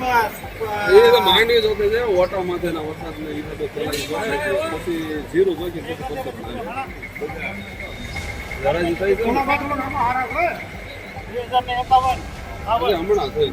એ તો માંડવી જોકે છે ઓટા વરસાદ ને એ બધું ચલાવી પછી જીરું જોઈ પછી થઈ ગયું ને, હમણાં થઈ.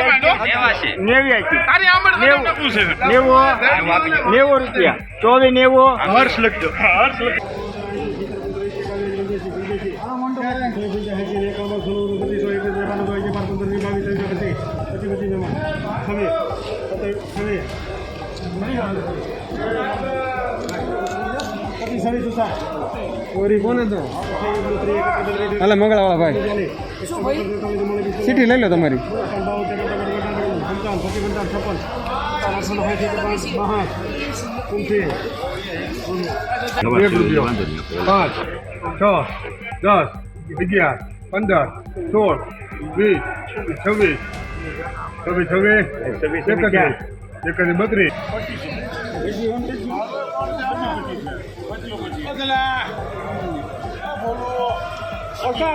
પંચ્યાસી. પંચ્યાસી નેવું રૂપિયા ચોવીસ નેવું હર્ષ લખજો હર્ષ લખજો ઓરી કોને તો? હાલે મંગળવાળા ભાઈ. સીટી લઈ લો તમારી. એક રૂપિયો. પાંચ છ દસ અગિયાર પંદર સોળ વીસ છવ્વીસ છવ્વીસ છવ્વીસ એકત્રીસ એકત્રીસ બત્રીસ.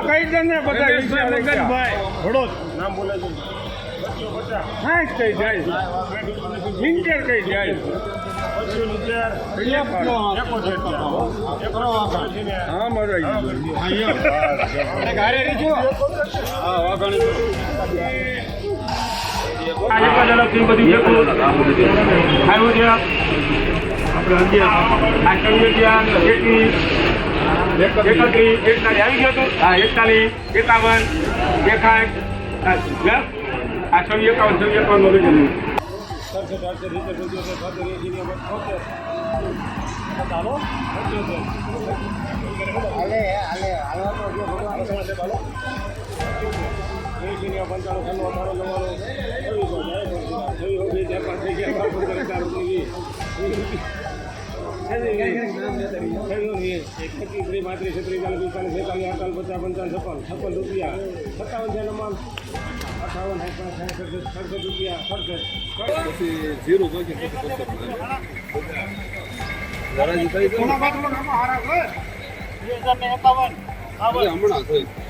કઈ દે ને બધા મગનભાઈ ભડોદ નામ બોલે છે. હા કઈ જાય. ઇન્ટર કઈ જાય હા મારો હા વાઘાણી એકત્રીસ એકતાલીસ આવી ગયો હતું હા એકતાલીસ એકાઠ આ એકાવન છવ્વી એકાવન નો લઈ હાલે વાંધો નહીં તો થઈ રહેશે પેલા જીરું નું આવશે પેલા રહી જશે ને ભગત જીરુંની. આપણે એમ મેકવા જેવું એક છે રૂપિયા બાસઠ વીસી ને આપી જોવો તો બોલ. ત્રેસઠ આ ચોસઠ ચોસઠ પાસઠ આ છાસઠ છાસઠ સડસઠ અડસઠ અડસઠ ઓગણ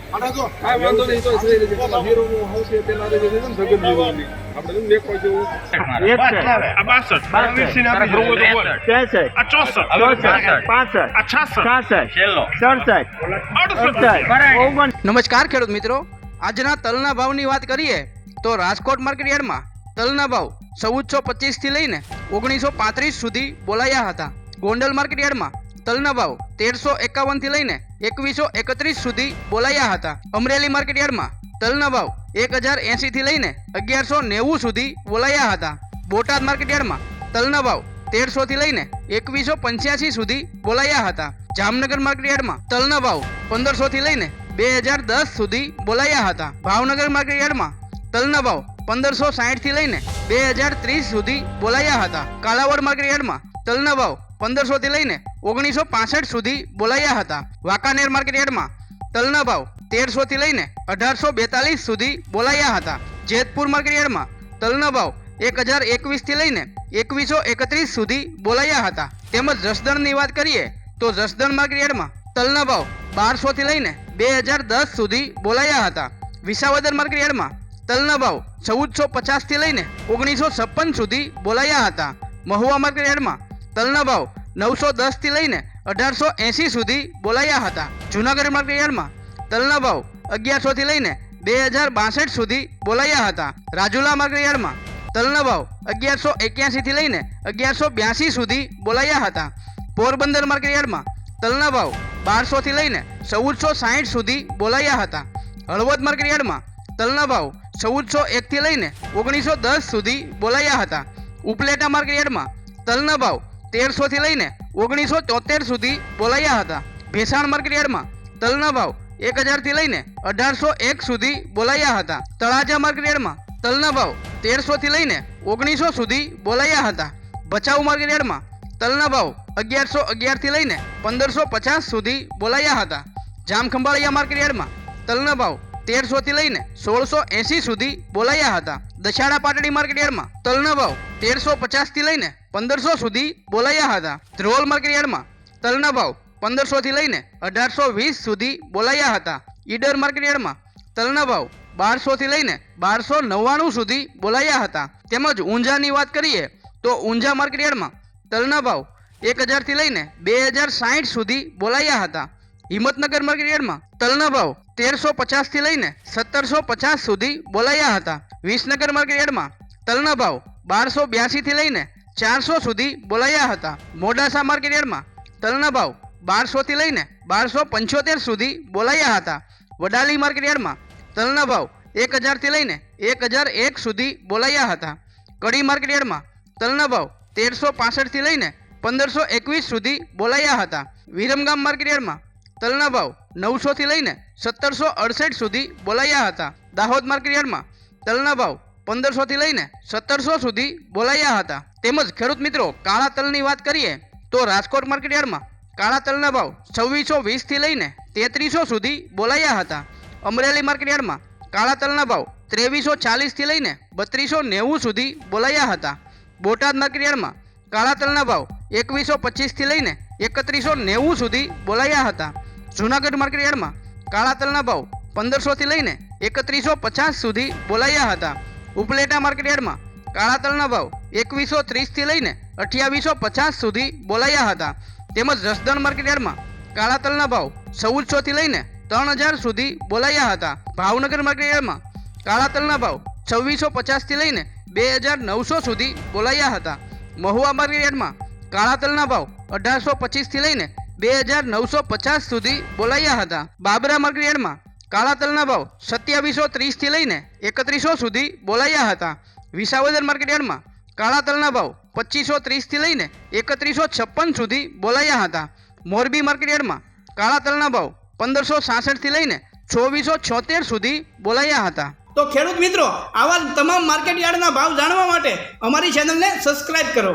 નમસ્કાર ખેડૂત મિત્રો. આજના તલના ભાવની વાત કરીએ તો રાજકોટ માર્કેટ યાર્ડમાં તલના ભાવ ચૌદસો પચીસથી લઈને ઓગણીસો પાંત્રીસ સુધી બોલાયા હતા. ગોંડલ માર્કેટ યાર્ડમાં તલના ભાવ તેરસો એકાવનથી લઈને એકવીસો એકત્રીસ સુધી બોલાયા હતા. અમરેલી માર્કેટ યાર્ડમાં તલના ભાવ એક હજાર એંશીથી લઈને અગિયારસો નેવું સુધી બોલાયા હતા. બોટાદ માર્કેટ યાર્ડમાં તલના ભાવ તેરસોથી લઈને એકવીસો પંચ્યાસી સુધી બોલાયા હતા. જામનગર માર્કેટ યાર્ડમાં તલના ભાવ પંદરસોથી લઈને બે હજાર દસ સુધી બોલાયા હતા. ભાવનગર માર્કેટ યાર્ડમાં તલના ભાવ પંદરસો સાહીઠથી લઈને બે હજાર ત્રીસ સુધી બોલાયા હતા. કાલાવડ માર્કેટ યાર્ડમાં તલના ભાવ પંદરસોથી લઈને ઓગણીસો પાસઠ સુધી બોલાયા હતા. વાંકાનેર માર્કેટયાર્ડમાં તલના ભાવ તેરસોથી લઈને અઢારસો બેતાલીસ સુધી બોલાયા હતા. જેતપુર માર્કેટયાર્ડમાં તલના ભાવ એક હજાર એકવીસથી લઈને એકવીસો એકત્રીસ સુધી બોલાયા હતા. તેમજ જસદણની વાત કરીએ તો જસદણ માર્કેટયાર્ડમાં તલના ભાવ બારસોથી લઈને બે હજાર દસ સુધી બોલાયા હતા. વિસાવદર માર્કેટયાર્ડમાં તલના ભાવ ચૌદસો પચાસથી લઈને ઓગણીસો છપ્પન સુધી બોલાયા હતા. મહુવા માર્કેટ યાર્ડમાં તલના ભાવ નવસો દસથી લઈને અઢારસો એંસી સુધી બોલાયા હતા. જુનાગઢ માર્કેટયાર્ડમાં તલના ભાવ અગિયારસોથી લઈને બે હજાર બાસઠ સુધી બોલાયા હતા. રાજુલા માર્કેટયાર્ડમાં તલના ભાવ અગિયારસો એક્યાસીથી લઈને અગિયારસો બ્યાસી સુધી બોલાયા હતા. પોરબંદર માર્કેટયાર્ડમાં તલના ભાવ બારસોથી લઈને ચૌદસો સાહીઠ સુધી બોલાયા હતા. હળવદ માર્કેટયાર્ડમાં તલના ભાવ ચૌદસો એકથી લઈને ઓગણીસો દસ સુધી બોલાયા હતા. ઉપલેટા માર્કેટયાર્ડમાં તલના ભાવ તેરસોથી લઈને ઓગણીસો તોતેર સુધી બોલાયા હતા. ભેસાણ માર્કેટ યાર્ડમાં તલના ભાવ એક હજારથી લઈને અઢારસો એક સુધી બોલાયા હતા. તળાજા માર્કેટ યાર્ડમાં તલના ભાવ તેરસોથી લઈને ઓગણીસો સુધી બોલાયા હતા. ભચાઉ માર્કેટ યાર્ડમાં તલના ભાવ અગિયારસો અગિયારથી લઈને પંદરસો પચાસ સુધી બોલાયા હતા. જામખંભાળિયા માર્કેટ યાર્ડમાં તલના ભાવ તેરસોથી લઈને સોળસો એંસી સુધી બોલાયા હતા. દશાડા પાટડી માર્કેટ યાર્ડમાં તલના ભાવ તેરસો પચાસથી લઈને પંદરસો સુધી બોલાયા હતા. ધ્રોલ માર્કેટ યાર્ડમાં તલના ભાવ પંદરસોથી લઈને અઢારસો વીસ સુધી બોલાયા હતા. ઈડર માર્કેટ યાર્ડમાં તલના ભાવ બારસોથી લઈને બારસો નવ્વાણું સુધી બોલાયા હતા. તેમજ ઊંઝાની વાત કરીએ તો ઊંઝા માર્કેટ યાર્ડમાં તલના ભાવ એક હજારથી લઈને બે હજાર સાહીઠ સુધી બોલાયા હતા. હિંમતનગર માર્કેટ યાર્ડમાં તલના ભાવ તેરસો પચાસથી લઈને સત્તરસો પચાસ સુધી બોલાયા હતા. વિસનગર માર્કેટયાર્ડમાં તલના ભાવ બારસો બ્યાસીથી લઈને ચારસો સુધી બોલાયા હતા. મોડાસા માર્કેટ યાર્ડમાં તલના ભાવ બારસોથી લઈને બારસો પંચોતેર સુધી બોલાયા હતા. વડાલી માર્કેટ યાર્ડમાં તલના ભાવ એક હજારથી લઈને એક હજાર એક સુધી બોલાયા હતા. કડી માર્કેટ યાર્ડમાં તલના ભાવ તેરસો પાસઠથી લઈને પંદરસો એકવીસ સુધી બોલાયા હતા. વિરમગામ માર્કેટ યાર્ડમાં તલના ભાવ નવસોથી લઈને સત્તરસો અડસઠ સુધી બોલાયા હતા. દાહોદ માર્કેટ યાર્ડમાં તલના ભાવ પંદરસોથી લઈને સત્તરસો સુધી બોલાયા હતા. તેમજ ખેડૂત મિત્રો, કાળા તલની વાત કરીએ, તો રાજકોટ માર્કેટ યાર્ડમાં કાળા તલના ભાવ છવ્વીસો વીસથી લઈને તેત્રીસો સુધી બોલાયા હતા. અમરેલી માર્કેટ યાર્ડમાં કાળા તલના ભાવ ત્રેવીસો ચાલીસથી લઈને બત્રીસો નેવું સુધી બોલાયા હતા. બોટાદ માર્કેટ યાર્ડમાં કાળા તલના ભાવ એકવીસો પચીસથી લઈને એકત્રીસો નેવું સુધી બોલાયા હતા. જૂનાગઢ માર્કેટ યાર્ડમાં કાળા તલના ભાવ પંદરસોથી લઈને એકત્રીસો પચાસ સુધી બોલાયા હતા. ઉપલેટા માર્કેટ યાર્ડમાં કાળા તલના ભાવ એકવીસો ત્રીસથી લઈને અઠ્યાવીસો પચાસ સુધી બોલાયા હતા. તેમજ જસદણ માર્કેટ યાર્ડમાં કાળા તલના ભાવ ચૌદસોથી લઈને ત્રણ હજાર સુધી બોલાયા હતા. ભાવનગર માર્કેટ યાર્ડમાં કાળા તલના ભાવ છવ્વીસો પચાસથી લઈને બે હજાર નવસો સુધી બોલાયા હતા. મહુવા માર્કેટ યાર્ડમાં કાળા તલના ભાવ અઢારસો પચીસથી લઈને બે હજાર નવસો પચાસ સુધી બોલાયા હતા. બાબરા માર્કેટ યાર્ડમાં કાળા તલના ભાવ સત્યાવીસો ત્રીસથી લઈને એકત્રીસો સુધી બોલાયા હતા. વિસાવદર માર્કેટ યાર્ડમાં કાળા તલના ભાવ પચીસો ત્રીસથી લઈને એકત્રીસો છપ્પન સુધી બોલાયા હતા. મોરબી માર્કેટ યાર્ડમાં કાળા તલના ભાવ પંદરસો સાસઠથી લઈને ચોવીસો છોતેર સુધી બોલાયા હતા. તો ખેડૂત મિત્રો, આવા તમામ માર્કેટયાર્ડના ભાવ જાણવા માટે અમારી ચેનલને સબસ્ક્રાઇબ કરો.